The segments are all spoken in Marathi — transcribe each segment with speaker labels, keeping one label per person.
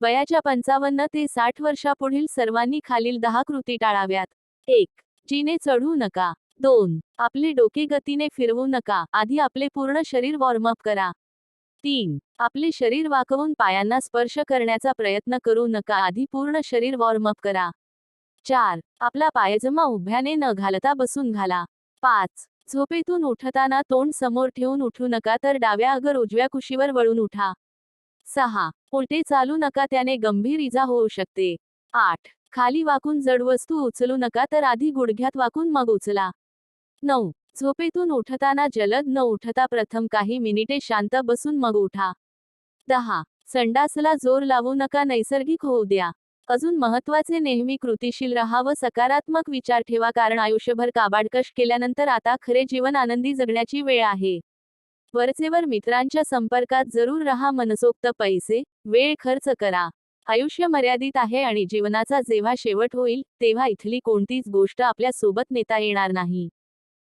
Speaker 1: वयाच्या पंचावन्न ते साठ वर्षापुढील सर्वांनी खालील दहा कृती टाळाव्यात. एक जिने चढू नका. दोन आपले डोके गतीने फिरवू नका. आधी आपले पूर्ण शरीर वॉर्मअप करा. तीन आपले शरीर वाकवून पायांना स्पर्श करण्याचा प्रयत्न करू नका. आधी पूर्ण शरीर वॉर्मअप करा. चार आपला पायजमा उभ्याने न घालता बसून घाला. पाच झोपेतून उठताना तोंड समोर ठेवून उठू नका. तर डाव्या अगर उजव्या कुशीवर वळून उठा. सहा. उलटे चालू नका त्याने गंभीर इजा होऊ शकते. आठ. खाली वाकून जड वस्तू उचलू नका तर आधी गुडघ्यात वाकून मग उचला. नऊ. झोपेतून उठताना जलद न उठता प्रथम काही मिनिटे शांत बसून मग उठा. दहा. संडासला जोर लावू नका नैसर्गिक होऊ द्या. अजून महत्त्वाचे नेहमी कृतीशील राहा व सकारात्मक विचार ठेवा कारण आयुष्यभर काबाडकश केल्यानंतर आता खरे जीवन आनंदी जगण्याची वेळ आहे. वरचेवर मित्रांच्या संपर्कात जरूर रहा मनसोक्त पैसे वेळ खर्च करा. आयुष्य मर्यादित आहे आणि जीवनाचा जेव्हा शेवट होईल तेव्हा इथली कोणतीच गोष्ट आपल्यासोबत नेता येणार नाही.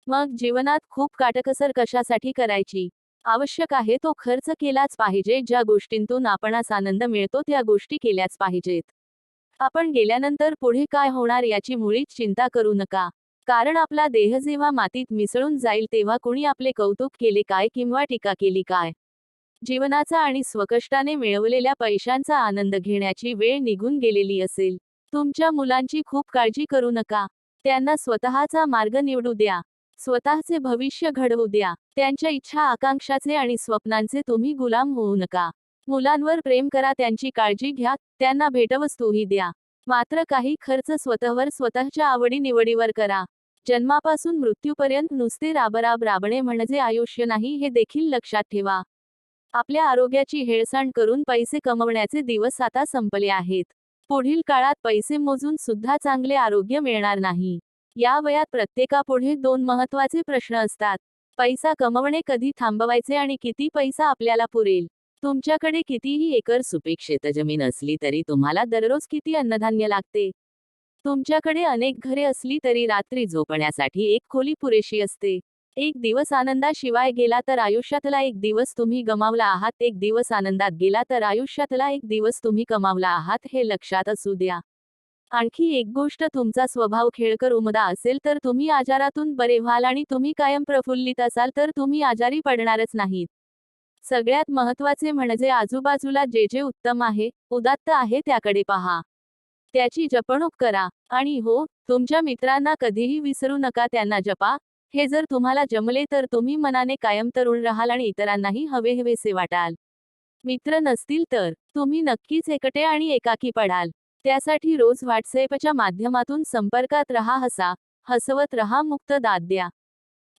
Speaker 1: मग जीवनात खूप काटकसर कशासाठी करायची? आवश्यक आहे तो खर्च केलाच पाहिजे ज्या गोष्टींतून आपणास आनंद मिळतो त्या गोष्टी केल्याच पाहिजेत. आपण गेल्यानंतर पुढे काय होणार याची मुळीच चिंता करू नका. कारण आपला देह जेव्हा मातीत मिसळून जाईल तेव्हा कुणी आपले कौतुक केले काय किंवा टीका केली काय? जीवनाचा आणि स्वकष्टाने मिळवलेल्या पैशांचा आनंद घेण्याची वेळ निघून गेलेली असेल. तुमच्या मुलांची खूप काळजी करू नका. त्यांना स्वतःचा मार्ग निवडू द्या. स्वतःचे भविष्य घडवू द्या. त्यांच्या इच्छा आकांक्षाचे आणि स्वप्नांचे तुम्ही गुलाम होऊ नका. मुलांवर प्रेम करा त्यांची काळजी घ्या त्यांना भेटवस्तूही द्या. मात्र काही खर्च स्वतःवर स्वतःच्या आवडी निवडीवर करा. जन्मापासून मृत्यूपर्यंत नुसते राबराब राबणे म्हणजे आयुष्य नाही हे देखील लक्षात ठेवा. आपल्या आरोग्याची हेळसांड करून पैसे कमवण्याचे दिवस आता संपले आहेत. पुढील काळात पैसे मोजून सुद्धा चांगले आरोग्य मिळणार नाही. या वयात प्रत्येकापुढे दोन महत्त्वाचे प्रश्न असतात. पैसा कमवणे कधी थांबवायचे आणि किती पैसा आपल्याला पुरेल? तुमच्याकडे कितीही एकर सुपीक शेतजमीन असली तरी तुम्हाला दररोज किती अन्नधान्य लागते? तुमच्याकडे अनेक घरे असली तरी रात्री झोपण्यासाठी एक खोली पुरेशी असते. एक दिवस आनंदाशिवाय गेला तर आयुष्यातला एक दिवस तुम्ही गमावला आहात. एक दिवस आनंदात गेला तर आयुष्यातला एक दिवस तुम्ही कमावला आहात हे लक्षात असू द्या. आणखी एक गोष्ट तुमचा स्वभाव खेळकर उमदा असेल तर तुम्ही आजारातून बरे व्हाल आणि तुम्ही कायम प्रफुल्लित असाल तर तुम्ही आजारी पडणारच नाहीत. सगळ्यात महत्त्वाचे म्हणजे आजूबाजूला जे जे उत्तम आहे उदात्त आहे त्याकडे पहा. त्याची जपणूक करा. आणि हो तुमच्या मित्रांना कधीही विसरू नका त्यांना जपा. हे जर तुम्हाला जमले तर तुम्ही मनाने कायम तरुण राहाल आणि इतरांनाही हवे हवेसे वाटाल. मित्र नसतील तर तुम्ही नक्कीच एकटे आणि एकाकी पडाल. त्यासाठी रोज व्हॉट्सअपच्या माध्यमातून संपर्कात रहा हसा हसवत रहा मुक्त दाद द्या.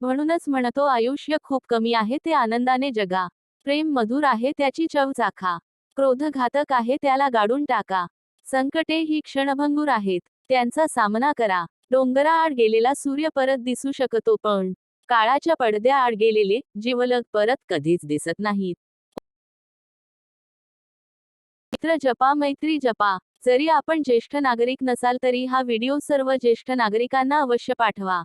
Speaker 1: म्हणूनच म्हणतो आयुष्य खूप कमी आहे ते आनंदाने जगा. प्रेम मधुर आहे त्याची चव चाखा. क्रोध घातक आहे त्याला गाडून टाका. संकटे ही क्षणभंगूर आहेत. त्यांचा सामना करा. डोंगराआड गेलेला सूर्य परत दिसू शकतो पण काळाच्या पडद्याआड गेलेले जीवलग परत कधीच दिसत नाहीत. मित्र जपा मैत्री जपा. जरी आपण ज्येष्ठ नागरिक नसाल तरी हा व्हिडिओ सर्व ज्येष्ठ नागरिकांना अवश्य पाठवा.